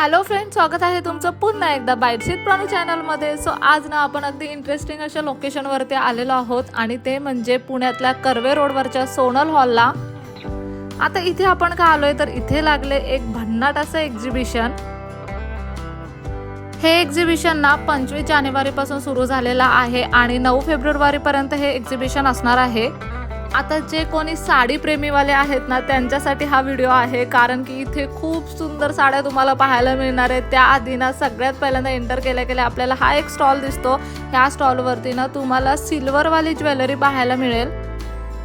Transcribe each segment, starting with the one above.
Hello friend स्वागत आहे तुमचं पुन्हा एकदा बाईटशीत प्राणी चॅनलमध्ये. सो आज ना आपण अगदी इंटरेस्टिंग अशा लोकेशनवरती आलेलो आहोत आणि ते म्हणजे पुण्यातल्या कर्वे रोडवरच्या सोनल हॉलला आता इथे आपण का आलोय? तर इथे लागले एक भन्नाट असं एक्झिबिशन हे एक्झिबिशन ना पंचवीस जानेवारीपासून सुरू झालेलं आहे आणि नऊ फेब्रुवारीपर्यंत हे एक्झिबिशन असणार आहे. आता जे कोणी साडी प्रेमीवाले आहेत ना त्यांच्यासाठी हा व्हिडिओ आहे. कारण की इथे खूप सुंदर साड्या तुम्हाला पाहायला मिळणार आहेत. त्याआधी ना सगळ्यात पहिल्यांदा एंटर केल्या केल्या आपल्याला हा एक स्टॉल दिसतो. ह्या स्टॉलवरती ना तुम्हाला सिल्वरवाली ज्वेलरी पाहायला मिळेल.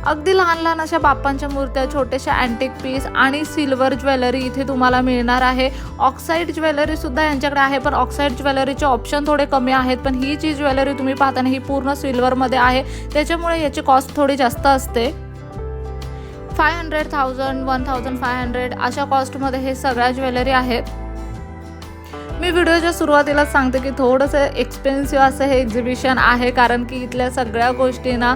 अगदी लहान लहान अशा बाप्पांच्या मूर्त्या छोट्याशा अँटिक पीस आणि सिल्वर ज्वेलरी इथे तुम्हाला मिळणार आहे. ऑक्साईड ज्वेलरी सुद्धा यांच्याकडे आहे पण ऑक्साईड ज्वेलरीचे ऑप्शन थोडे कमी आहेत. पण ही जी ज्वेलरी तुम्ही पाहताना ही पूर्ण सिल्वरमध्ये आहे. त्याच्यामुळे याची कॉस्ट थोडी जास्त असते. Five hundred thousand one thousand five hundred अशा कॉस्टमध्ये हे सगळ्या ज्वेलरी आहेत. मी व्हिडिओच्या सुरुवातीलाच सांगते की थोडंसं एक्सपेन्सिव्ह असं हे एक्झिबिशन आहे कारण की इथल्या सगळ्या गोष्टींना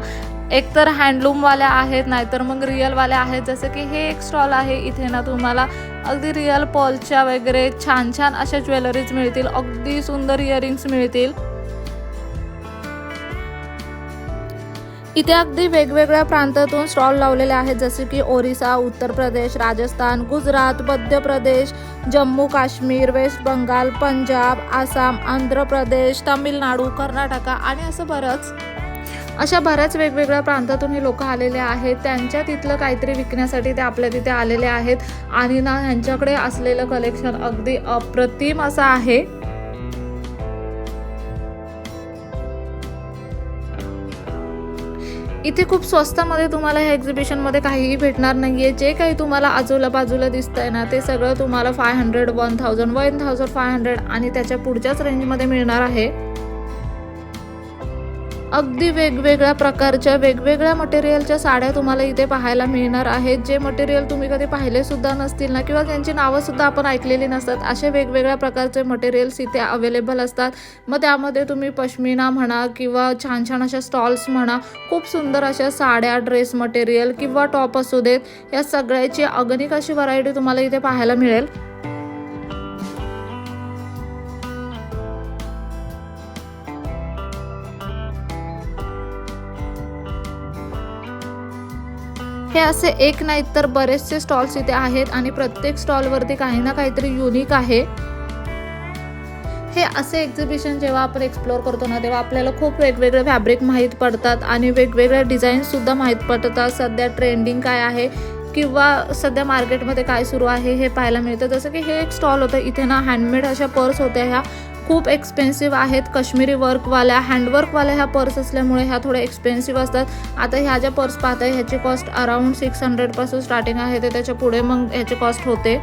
एकतर हँडलूमवाल्या आहेत नाहीतर मग रिअलवाल्या आहेत. जसं की हे एक स्टॉल आहे. इथे ना तुम्हाला अगदी रिअल पॉलच्या वगैरे छान छान अशा ज्वेलरीज मिळतील. अगदी सुंदर इयरिंग्स मिळतील. इथे अगदी वेगवेगळ्या प्रांतातून स्टॉल लावलेले आहेत. जसे की ओरिसा उत्तर प्रदेश राजस्थान गुजरात मध्य प्रदेश जम्मू काश्मीर वेस्ट बंगाल पंजाब आसाम आंध्र प्रदेश तामिळनाडू कर्नाटका आणि असं बरंच अशा बऱ्याच वेगवेगळ्या प्रांतातून हे लोक आलेले आहेत. त्यांच्या तिथलं काहीतरी विकण्यासाठी ते आपल्या तिथे आलेले आहेत. आणि ना ह्यांच्याकडे असलेलं कलेक्शन अगदी अप्रतिम असं आहे. इथे खूप स्वस्तामध्ये तुम्हाला ह्या एक्झिबिशनमध्ये काहीही भेटणार नाही आहे जे काही तुम्हाला आजूला बाजूला दिसतंय ना ते सगळं तुम्हाला five hundred one thousand one thousand five hundred आणि त्याच्या पुढच्याच रेंजमध्ये मिळणार आहे. अगदी वेगवेगळ्या प्रकारच्या वेगवेगळ्या मटेरियलच्या साड्या तुम्हाला इथे पाहायला मिळणार आहेत. जे मटेरियल तुम्ही कधी पाहिले सुद्धा नसतील ना किंवा त्यांची नावं सुद्धा आपण ऐकलेली नसतात असे वेगवेगळ्या प्रकारचे मटेरियल्स इथे अवेलेबल असतात. मग त्यामध्ये तुम्ही पश्मिना म्हणा किंवा छान छान अशा स्टॉल्स म्हणा खूप सुंदर अशा साड्या ड्रेस मटेरियल किंवा टॉप असू देत या सगळ्याची अगणिक अशी व्हरायटी तुम्हाला इथे पाहायला मिळेल. हे असे एक नाही तर बरेचसे स्टॉल्स इथे आहेत आणि प्रत्येक स्टॉलवरती काही ना काहीतरी युनिक आहे. हे असे एक्झिबिशन जेव्हा आपण एक्सप्लोअर करतो ना तेव्हा आपल्याला खूप वेगवेगळे फॅब्रिक माहीत पडतात आणि वेगवेगळ्या डिझाईन्ससुद्धा माहीत पडतात. सध्या ट्रेंडिंग काय आहे? किंवा सध्या मार्केटमध्ये काय सुरू आहे हे पाहायला मिळतं. जसं की हे एक स्टॉल होतं. इथे ना हँडमेड अशा पर्स होत्या ह्या. खूप एक्सपेन्सिव्ह आहेत. काश्मीरी वर्कवाल्या हँडवर्कवाल्या ह्या पर्स असल्यामुळे ह्या थोड्या एक्सपेन्सिव्ह असतात. आता ह्या ज्या पर्स पाहताय ह्याची कॉस्ट अराउंड सिक्स हंड्रेडपासून स्टार्टिंग आहे. ते त्याच्या पुढे मग ह्याची कॉस्ट होते.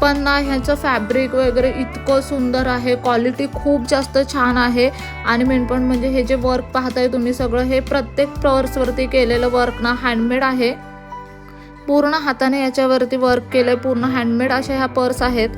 पण ना ह्याचं फॅब्रिक वगैरे इतकं सुंदर आहे. क्वालिटी खूप जास्त छान आहे. आणि मेन पण म्हणजे हे जे वर्क पाहताय तुम्ही सगळं हे प्रत्येक पर्सवरती केलेलं वर्क ना हँडमेड आहे. पूर्ण हाताने याच्यावरती वर्क केलंय. पूर्ण हँडमेड अशा ह्या पर्स आहेत.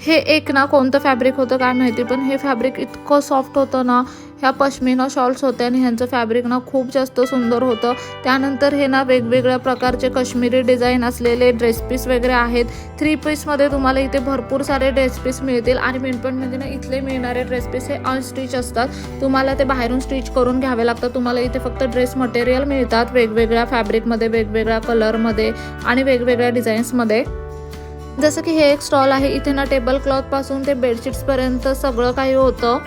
हे एक ना कोणतं फॅब्रिक होतं काय माहिती पण हे फॅब्रिक इतकं सॉफ्ट होतं ना ह्या पश्मिना शॉल्स होत्या आणि ह्यांचं फॅब्रिक ना खूप जास्त सुंदर होतं. त्यानंतर हे ना वेगवेगळ्या प्रकारचे कश्मीरी डिझाईन असलेले ड्रेस पीस वगैरे आहेत. थ्री पीसमध्ये तुम्हाला इथे भरपूर सारे ड्रेस पीस मिळतील आणि मेन म्हणजे ना इथले मिळणारे ड्रेस पीस हे अनस्टिच असतात. तुम्हाला ते बाहेरून स्टिच करून घ्यावे लागतात. तुम्हाला इथे फक्त ड्रेस मटेरियल मिळतात वेगवेगळ्या फॅब्रिकमध्ये वेगवेगळ्या कलरमध्ये आणि वेगवेगळ्या डिझाईन्समध्ये जसं की हे एक स्टॉल आहे. इथे ना टेबल क्लॉथपासून ते बेडशीट्सपर्यंत सगळं काही होतं.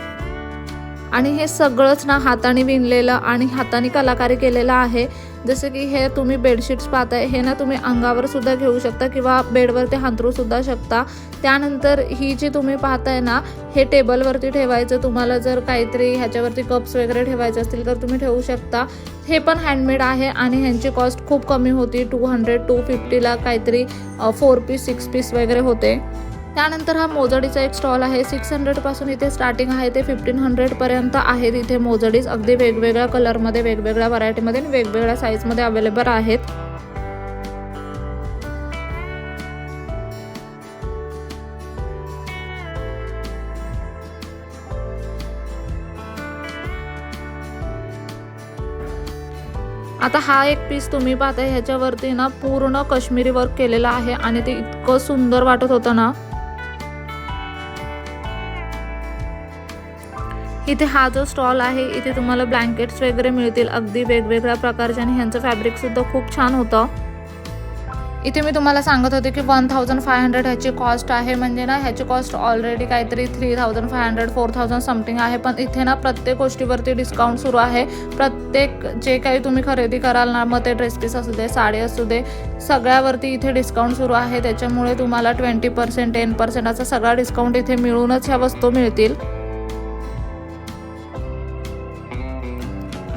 आणि हे सगळंच ना हाताने विणलेलं आणि हाताने कलाकारी केलेलं आहे. जसं की हे तुम्ही बेडशीट्स पाहताय हे ना तुम्ही अंगावर सुद्धा घेऊ शकता किंवा बेडवरती हांतरू सुद्धा शकता. त्यानंतर ही जी तुम्ही पाहताय ना हे टेबलवरती ठेवायचं. तुम्हाला जर काहीतरी ह्याच्यावरती कप्स वगैरे ठेवायचे असतील तर तुम्ही ठेवू शकता. हे पण हँडमेड आहे आणि ह्यांची कॉस्ट खूप कमी होती. टू हंड्रेड टू फिफ्टीला काहीतरी फोर पीस सिक्स पीस वगैरे होते. त्यानंतर हा मोजडीचा एक स्टॉल आहे. सिक्स हंड्रेडपासून इथे स्टार्टिंग आहे. ते फिफ्टीन हंड्रेडपर्यंत आहेत इथे मोजडीज. अगदी वेगवेगळ्या कलरमध्ये वेगवेगळ्या व्हरायटीमध्ये आणि वेगवेगळ्या साईजमध्ये अवेलेबल आहेत. आता हा एक पीस तुम्ही पाहता ह्याच्यावरती ना पूर्ण काश्मीरी वर्क केलेला आहे आणि ते इतकं सुंदर वाटत होतं ना. इथे हा जो स्टॉल आहे इथे तुम्हाला ब्लँकेट्स वगैरे मिळतील. अगदी वेगवेगळ्या प्रकारचे आणि ह्यांचं फॅब्रिकसुद्धा खूप छान होतं. इथे मी तुम्हाला सांगत होते की वन थाउजंड फाय हंड्रेड ह्याची कॉस्ट आहे. म्हणजे ना ह्याची कॉस्ट ऑलरेडी काहीतरी three thousand five hundred four thousand something आहे. पण इथे ना प्रत्येक गोष्टीवरती डिस्काउंट सुरू आहे. प्रत्येक जे काही तुम्ही खरेदी कराल ना मग ते ड्रेस पीस असू दे साडी असू दे सगळ्यावरती इथे डिस्काउंट सुरू आहे. त्याच्यामुळे तुम्हाला ट्वेंटी पर्सेंट टेन पर्सेंट असा सगळा डिस्काउंट इथे मिळूनच ह्या वस्तू मिळतील.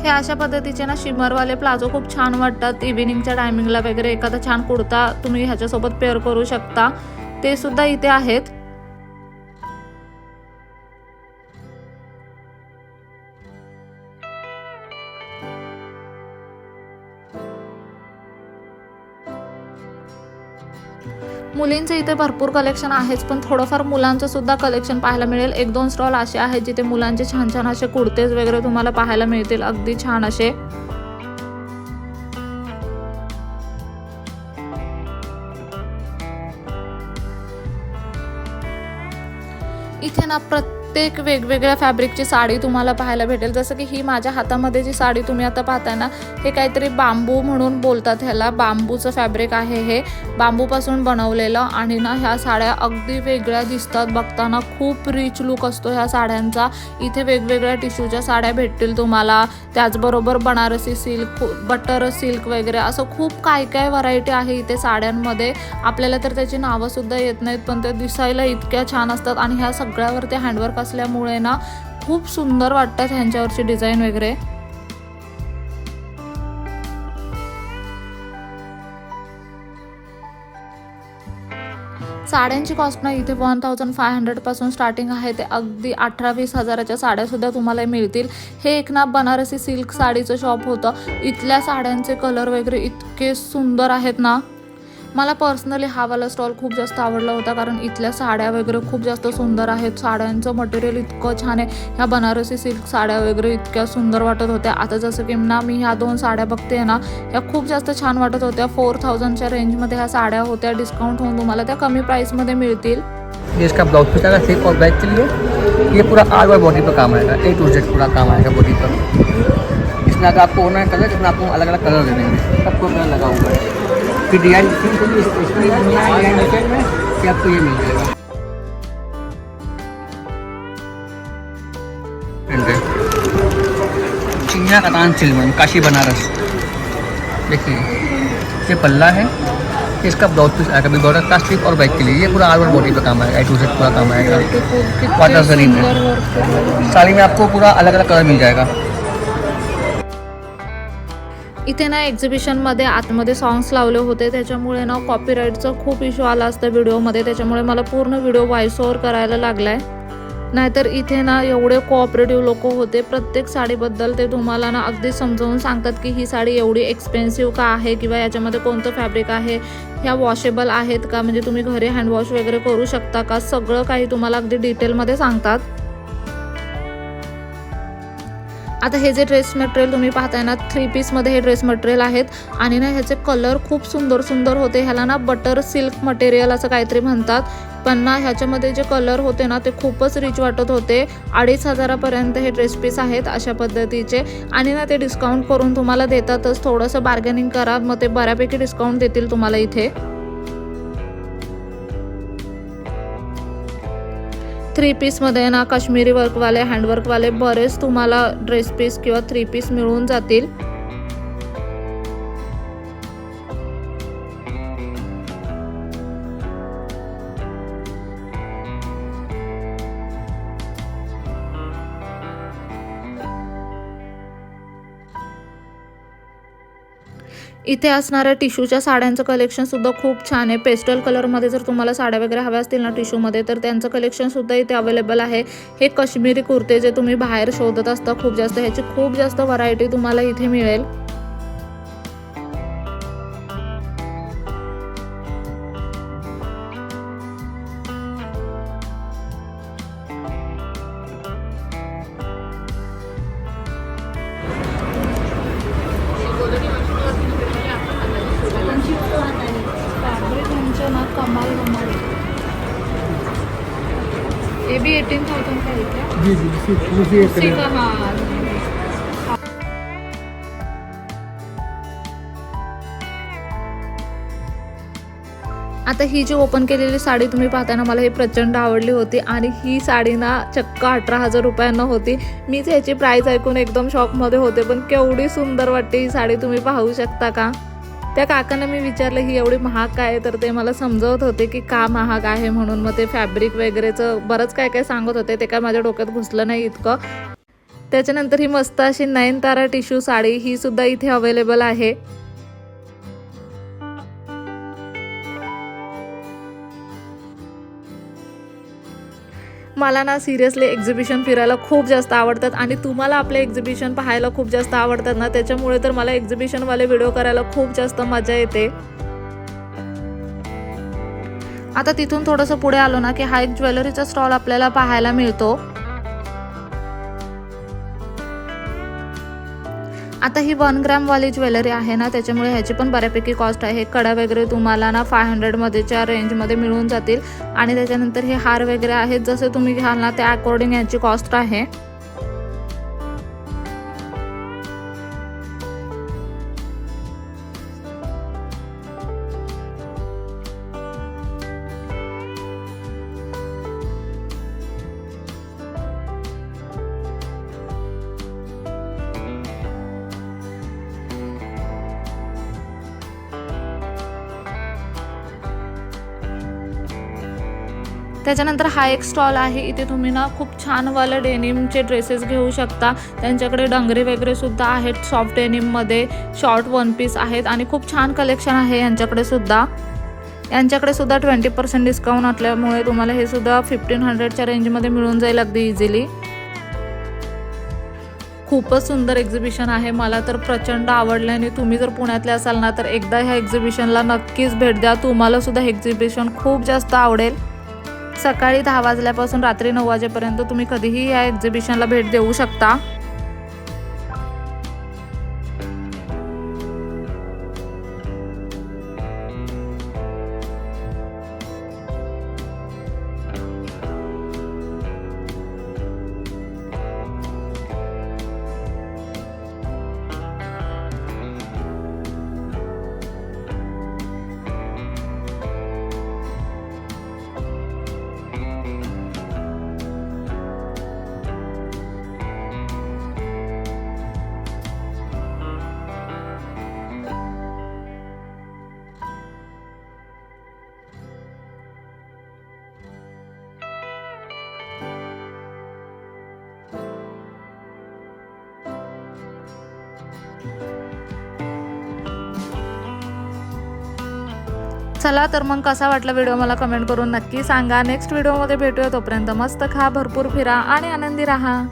हे अशा पद्धतीचे ना शिमरवाले प्लाझो खूप छान वाटतात. इव्हिनिंगच्या टायमिंगला वगैरे एखादा छान कुर्ता तुम्ही ह्याच्यासोबत पेअर करू शकता. ते सुद्धा इथे आहेत. मुलींचं इथे भरपूर कलेक्शन आहेच पण थोडंफार मुलांचं सुद्धा कलेक्शन पाहायला मिळेल. एक दोन स्टॉल असे आहेत जिथे मुलांचे छान छान असे कुर्तेज वगैरे तुम्हाला पाहायला मिळतील. अगदी छान असे. इथे ना प्रत्येक वेगवेगळ्या फॅब्रिकची साडी तुम्हाला पाहायला भेटेल. जसं की ही माझ्या हातामध्ये जी साडी तुम्ही आता पाहताय ना हे काहीतरी बांबू म्हणून बोलतात ह्याला. बांबूचं फॅब्रिक आहे हे. बांबूपासून बनवलेलं आणि ना ह्या साड्या अगदी वेगळ्या दिसतात. बघताना खूप रिच लुक असतो ह्या साड्यांचा. इथे वेगवेगळ्या टिश्यूच्या साड्या भेटतील तुम्हाला. त्याचबरोबर बनारसी सिल्क बटर सिल्क वगैरे. असं खूप काय काय व्हरायटी आहे इथे साड्यांमध्ये. आपल्याला तर त्याची नावंसुद्धा येत नाहीत पण ते दिसायला इतक्या छान असतात. आणि ह्या सगळ्यावरती हँडवर्क असल्यामुळे ना खूप सुंदर वाटतात ह्यांच्यावरची डिझाईन वगैरे. साड्यांची कॉस्ट ना इथे वन थाउजंड फाय हंड्रेडपासून स्टार्टिंग आहे. ते अगदी अठरा वीस हजाराच्या साड्यासुद्धा तुम्हाला मिळतील. हे एक ना बनारसी सिल्क साडीचं शॉप होतं. इथल्या साड्यांचे कलर वगैरे इतके सुंदर आहेत ना. मला पर्सनली हा वाला स्टॉल खूप जास्त आवडला होता कारण इथल्या साड्या वगैरे खूप जास्त सुंदर आहेत. साड्यांचं मटेरियल इतकं छान आहे. ह्या बनारसी सिल्क साड्या वगैरे इतक्या सुंदर वाटत होत्या. आता जसं की ना मी ह्या दोन साड्या बघते ना ह्या खूप जास्त छान वाटत होत्या. फोर थाउजंडच्या रेंजमध्ये ह्या साड्या होत्या. डिस्काउंट होऊन तुम्हाला त्या कमी प्राईसमध्ये मिळतील. ये इसका ब्लाउज पीस आएगा सिल्क और बैक के लिए. ये पूरा आर वाई बॉडी पर काम आएगा. ए टू जेड पूरा काम आएगा बॉडी पर. इसमें अगर आपको होना है कलर इसमें आपको अलग अलग कलर दे देंगे सबको कलर लगा हुआ है फिर डिज़ाइन इसमें डिज़ाइन में कि आपको ये मिल जाएगा। है चिनिया कतान सिल्वन काशी बनारस। देखिए ये पल्ला है इसका ब्लाउज पीस आएगा भी बॉर्डर का स्लिप और बैक के लिए ये पूरा आर बॉडी पे काम आएगा टू जेड पूरा काम आएगा वाटर जरीन है साड़ी में आपको पूरा अलग अलग कलर मिल जाएगा। इथे ना एक्झिबिशनमध्ये आतमध्ये सॉंग्स लावले होते. त्याच्यामुळे ना कॉपीराईटचा खूप इश्यू आला असता व्हिडिओमध्ये त्याच्यामुळे मला पूर्ण व्हिडिओ व्हॉइस ओव्हर करायला लागलाय. नाहीतर इथे ना एवढे कोऑपरेटिव्ह लोक होते. प्रत्येक साडीबद्दल ते तुम्हाला ना अगदी समजावून सांगतात की ही साडी एवढी एक्सपेन्सिव्ह का आहे? किंवा याच्यामध्ये कोणतं फॅब्रिक आहे? ह्या वॉशेबल आहेत का? म्हणजे तुम्ही घरी हँडवॉश वगैरे करू शकता का? सगळं काही तुम्हाला अगदी डिटेलमध्ये सांगतात. आता हे जे ड्रेस मटेरियल तुम्ही पाहताय ना थ्री पीसमध्ये हे ड्रेस मटेरियल आहेत. आणि ना ह्याचे कलर खूप सुंदर सुंदर होते. ह्याला ना बटर सिल्क मटेरियल असं काहीतरी म्हणतात. पण ना ह्याच्यामध्ये जे कलर होते ना ते खूपच रिच वाटत होते. अडीच हजारापर्यंत हे ड्रेस पीस आहेत अशा पद्धतीचे. आणि ना ते डिस्काउंट करून तुम्हाला देतातच. थोडंसं बार्गेनिंग करा मग ते बऱ्यापैकी डिस्काउंट देतील तुम्हाला इथे. थ्री पीसमध्ये ना काश्मीरी वर्कवाले हँडवर्कवाले बरेच तुम्हाला ड्रेस पीस किंवा थ्री पीस मिळून जातील. इथे असणाऱ्या टिश्यूच्या साड्यांचं कलेक्शन सुद्धा खूप छान आहे. पेस्टल कलरमध्ये जर तुम्हाला साड्या वगैरे हव्या असतील ना टिश्यूमध्ये तर त्यांचं कलेक्शन सुद्धा इथे अवेलेबल आहे. हे कश्मीरी कुर्ते जे तुम्ही बाहेर शोधत असता खूप जास्त ह्याची खूप जास्त व्हरायटी तुम्हाला इथे मिळेल. कमाल कमाल. ये भी एटीन थाउजेंड का है क्या जी जी उसी का हाँ. आता ही जी ओपन केलेली साडी तुम्ही पाहताना मला ही प्रचंड आवडली होती आणि ही साडी ना चक्क अठरा हजार रुपयांना होती. मीच याची प्राईस ऐकून एकदम शॉकमध्ये होते पण केवढी सुंदर वाटते ही साडी. तुम्ही पाहू शकता का? त्या काकांना मी विचारलं ही एवढी महाग काय आहे? तर ते मला समजवत होते की का महाग आहे म्हणून. मग ते फॅब्रिक वगैरेचं बरंच काय काय सांगत होते ते काय माझ्या डोक्यात घुसलं नाही इतकं. त्याच्यानंतर ही मस्त अशी नयनतारा टिश्यू साडी ही सुद्धा इथे अवेलेबल आहे. मला ना सिरियसली एक्झिबिशन फिरायला खूप जास्त आवडतात आणि तुम्हाला आपले एक्झिबिशन पाहायला खूप जास्त आवडतात ना त्याच्यामुळे तर मला एक्झिबिशनवाले व्हिडिओ करायला खूप जास्त मजा येते. आता तिथून थोडंसं पुढे आलो ना की हा एक ज्वेलरीचा स्टॉल आपल्याला पाहायला मिळतो. आता ही वन ग्रॅमवाली ज्वेलरी आहे ना त्याच्यामुळे ह्याची पण बऱ्यापैकी कॉस्ट आहे. कडा वगैरे तुम्हाला ना फाय हंड्रेडमध्येच्या रेंजमध्ये मिळून जातील. आणि त्याच्यानंतर हे हार वगैरे आहेत जसे तुम्ही घ्याल ना त्या अकॉर्डिंग याची कॉस्ट आहे. त्याच्यानंतर हा एक स्टॉल आहे. इथे तुम्ही ना खूप छानवाले डेनिमचे ड्रेसेस घेऊ शकता. त्यांच्याकडे डंगरी वगैरे सुद्धा आहेत सॉफ्ट डेनिममध्ये शॉर्ट वन पीस आहेत आणि खूप छान कलेक्शन आहे यांच्याकडे सुद्धा. यांच्याकडे सुद्धा ट्वेंटी पर्सेंट डिस्काउंट असल्यामुळे तुम्हाला हे सुद्धा फिफ्टीन हंड्रेडच्या रेंजमध्ये मिळून जाईल अगदी इझिली खूपच सुंदर एक्झिबिशन आहे. मला तर प्रचंड आवडलं आणि तुम्ही जर पुण्यातले असाल ना तर एकदा ह्या एक्झिबिशनला नक्कीच भेट द्या. तुम्हाला सुद्धा हे एक्झिबिशन खूप जास्त आवडेल. सकाळी दहा वाजल्यापासून रात्री नऊ वाजेपर्यंत तुम्ही कधीही या एक्झिबिशनला भेट देऊ शकता. चला तर मग कसा वाटला व्हिडिओ मला कमेंट करून नक्की सांगा. नेक्स्ट व्हिडिओमध्ये भेटूया तोपर्यंत मस्त खा भरपूर फिरा आणि आनंदी राहा.